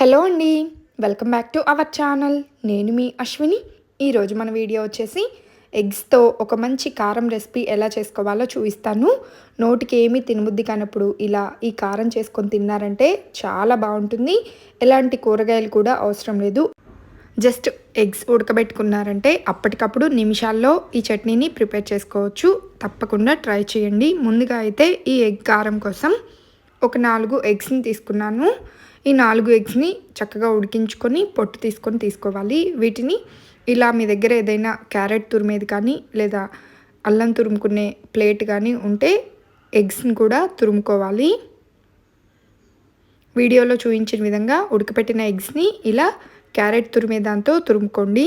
Hello అండి welcome back to our channel. నేను మీ అశ్విని. ఈరోజు మన వీడియో వచ్చేసి ఎగ్స్తో ఒక మంచి కారం రెసిపీ ఎలా చేసుకోవాలో చూపిస్తాను. నోటికి ఏమీ తినబుద్ధి కానప్పుడు ఇలా ఈ కారం చేసుకొని తిన్నారంటే చాలా బాగుంటుంది. ఎలాంటి కూరగాయలు కూడా అవసరం లేదు. జస్ట్ ఎగ్స్ ఉడకబెట్టుకున్నారంటే అప్పటికప్పుడు నిమిషాల్లో ఈ చట్నీని ప్రిపేర్ చేసుకోవచ్చు. తప్పకుండా ట్రై చేయండి. ముందుగా అయితే ఈ ఎగ్ కారం కోసం ఒక నాలుగు ఎగ్స్ని తీసుకున్నాను. ఈ నాలుగు ఎగ్స్ని చక్కగా ఉడికించుకొని పొట్టు తీసుకొని తీసుకోవాలి. వీటిని ఇలా మీ దగ్గర ఏదైనా క్యారెట్ తురిమేది కానీ లేదా అల్లం తురుముకునే ప్లేట్ కానీ ఉంటే ఎగ్స్ని కూడా తురుముకోవాలి. వీడియోలో చూపించిన విధంగా ఉడకపెట్టిన ఎగ్స్ని ఇలా క్యారెట్ తురిమే దాంతో తురుముకోండి.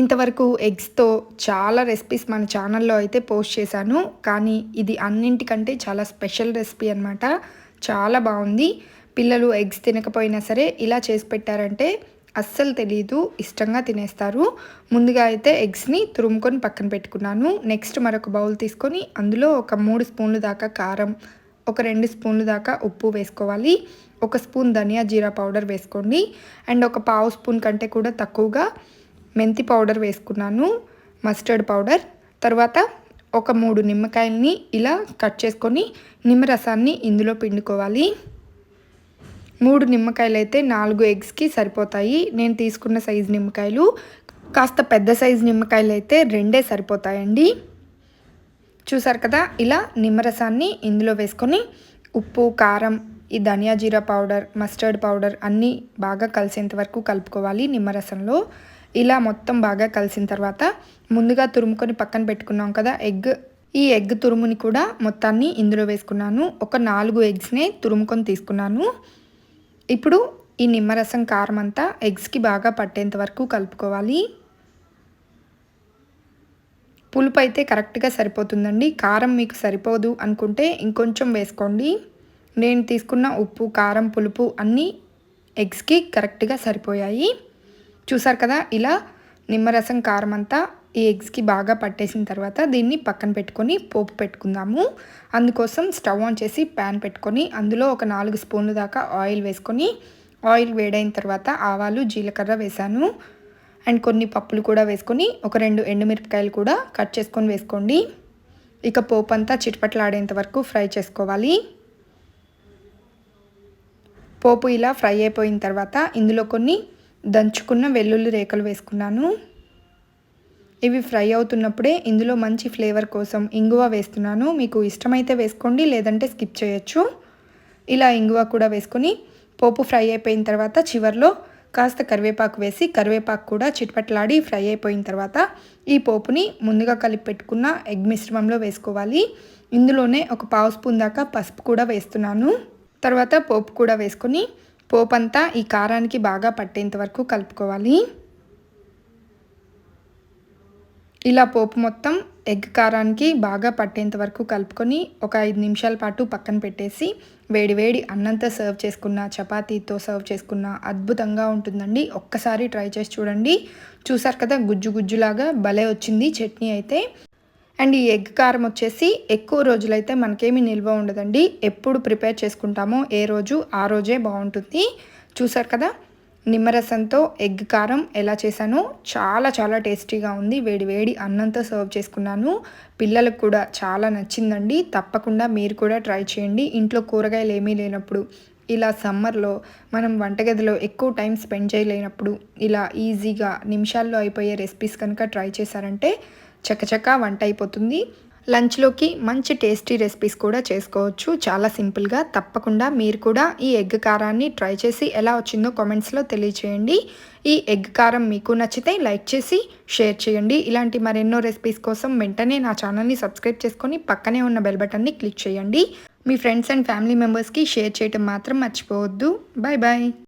ఇంతవరకు ఎగ్స్తో చాలా రెసిపీస్ మన ఛానల్లో అయితే పోస్ట్ చేశాను. కానీ ఇది అన్నింటికంటే చాలా స్పెషల్ రెసిపీ అనమాట చాలా బాగుంది. పిల్లలు ఎగ్స్ తినకపోయినా సరే ఇలా చేసి పెట్టారంటే అస్సలు తెలియదు ఇష్టంగా తినేస్తారు. ముందుగా అయితే ఎగ్స్ని తురుముకొని పక్కన పెట్టుకున్నాను. నెక్స్ట్ మరొక బౌల్ తీసుకొని అందులో ఒక మూడు స్పూన్లు దాకా కారం ఒక రెండు స్పూన్లు దాకా ఉప్పు వేసుకోవాలి. ఒక స్పూన్ ధనియా జీరా పౌడర్ వేసుకోండి. అండ్ ఒక పావు స్పూన్ కంటే కూడా తక్కువగా మెంతి పౌడర్ వేసుకున్నాను మస్టర్డ్ పౌడర్. తర్వాత ఒక మూడు నిమ్మకాయలని ఇలా కట్ చేసుకొని నిమ్మరసాన్ని ఇందులో పిండుకోవాలి. మూడు నిమ్మకాయలు అయితే నాలుగు ఎగ్స్కి సరిపోతాయి. నేను తీసుకున్న సైజు నిమ్మకాయలు కాస్త పెద్ద సైజు నిమ్మకాయలు అయితే రెండే సరిపోతాయండి. చూసారు కదా ఇలా నిమ్మరసాన్ని ఇందులో వేసుకొని ఉప్పు కారం ఈ dhania jeera powder mustard powder అన్నీ బాగా కలిసేంత వరకు కలుపుకోవాలి నిమ్మరసంలో. ఇలా మొత్తం బాగా కలిసిన తర్వాత ముందుగా తురుముకొని పక్కన పెట్టుకున్నాం కదా ఎగ్. ఈ ఎగ్ తురుముని కూడా మొత్తాన్ని ఇందులో వేసుకున్నాను. ఒక నాలుగు ఎగ్స్నే తురుముకొని తీసుకున్నాను. ఇప్పుడు ఈ నిమ్మరసం కారం అంతా ఎగ్స్కి బాగా పట్టేంత వరకు కలుపుకోవాలి. పులుపు అయితే కరెక్ట్గా సరిపోతుందండి. కారం మీకు సరిపోదు అనుకుంటే ఇంకొంచెం వేసుకోండి. నేను తీసుకున్న ఉప్పు కారం పులుపు అన్నీ ఎగ్స్కి కరెక్ట్గా సరిపోయాయి. చూసారు కదా ఇలా నిమ్మరసం కారం అంతా ఈ ఎగ్స్కి బాగా పట్టేసిన తర్వాత దీన్ని పక్కన పెట్టుకొని పోపు పెట్టుకుందాము. అందుకోసం స్టవ్ ఆన్ చేసి ప్యాన్ పెట్టుకొని అందులో ఒక నాలుగు స్పూన్లు దాకా ఆయిల్ వేసుకొని ఆయిల్ వేడైన తర్వాత ఆవాలు జీలకర్ర వేసాను. అండ్ కొన్ని పప్పులు కూడా వేసుకొని ఒక రెండు ఎండుమిరపకాయలు కూడా కట్ చేసుకొని వేసుకోండి. ఇక పోపు అంతా చిటపట్లాడేంత వరకు ఫ్రై చేసుకోవాలి. పోపు ఇలా ఫ్రై అయిపోయిన తర్వాత ఇందులో కొన్ని దంచుకున్న వెల్లుల్లి రేకలు వేసుకున్నాను. ఇవి ఫ్రై అవుతున్నప్పుడే ఇందులో మంచి ఫ్లేవర్ కోసం ఇంగువ వేస్తున్నాను. మీకు ఇష్టమైతే వేసుకోండి లేదంటే స్కిప్ చేయొచ్చు. ఇలా ఇంగువ కూడా వేసుకొని పోపు ఫ్రై అయిపోయిన తర్వాత చివరిలో కాస్త కరివేపాకు వేసి కరివేపాకు కూడా చిట్పట్లాడి ఫ్రై అయిపోయిన తర్వాత ఈ పోపుని ముందుగా కలిపి పెట్టుకున్న ఎగ్ మిశ్రమంలో వేసుకోవాలి. ఇందులోనే ఒక పావు స్పూన్ దాకా పసుపు కూడా వేస్తున్నాను. తర్వాత పోపు కూడా వేసుకొని పోపు అంతా ఈ కారానికి బాగా పట్టేంత వరకు కలుపుకోవాలి. ఇలా పోపు మొత్తం ఎగ్ కారానికి బాగా పట్టేంత వరకు కలుపుకొని ఒక ఐదు నిమిషాల పాటు పక్కన పెట్టేసి వేడి వేడి అన్నంతో సర్వ్ చేసుకున్న చపాతీతో సర్వ్ చేసుకున్న అద్భుతంగా ఉంటుందండి. ఒక్కసారి ట్రై చేసి చూడండి. చూసారు కదా గుజ్జు గుజ్జులాగా భలే వచ్చింది చట్నీ అయితే. అండ్ ఈ ఎగ్ కారం వచ్చేసి ఎక్కువ రోజులైతే మనకేమీ నిల్వ ఉండదండి. ఎప్పుడు ప్రిపేర్ చేసుకుంటామో ఏ రోజు ఆ రోజే బాగుంటుంది. చూసారు కదా నిమ్మరసంతో ఎగ్ కారం ఎలా చేశానో చాలా చాలా టేస్టీగా ఉంది. వేడి వేడి అన్నంతో సర్వ్ చేసుకున్నాను. పిల్లలకు కూడా చాలా నచ్చిందండి. తప్పకుండా మీరు కూడా ట్రై చేయండి. ఇంట్లో కూరగాయలు ఏమీ లేనప్పుడు ఇలా సమ్మర్లో మనం వంటగదిలో ఎక్కువ టైం స్పెండ్ చేయలేనప్పుడు ఇలా ఈజీగా నిమిషాల్లో అయిపోయే రెసిపీస్ కనుక ట్రై చేశారంటే చకచకా వంట అయిపోతుంది. లంచ్లోకి మంచి టేస్టీ రెసిపీస్ కూడా చేసుకోవచ్చు. చాలా సింపుల్గా తప్పకుండా మీరు కూడా ఈ ఎగ్ కారాన్ని ట్రై చేసి ఎలా వచ్చిందో కామెంట్స్లో తెలియచేయండి. ఈ ఎగ్ కారం మీకు నచ్చితే లైక్ చేసి షేర్ చేయండి. ఇలాంటి మరెన్నో రెసిపీస్ కోసం వెంటనే నా ఛానల్ని సబ్స్క్రైబ్ చేసుకొని పక్కనే ఉన్న బెల్ బటన్ని క్లిక్ చేయండి. మీ ఫ్రెండ్స్ అండ్ ఫ్యామిలీ మెంబర్స్కి షేర్ చేయటం మాత్రం మర్చిపోవద్దు. Bye bye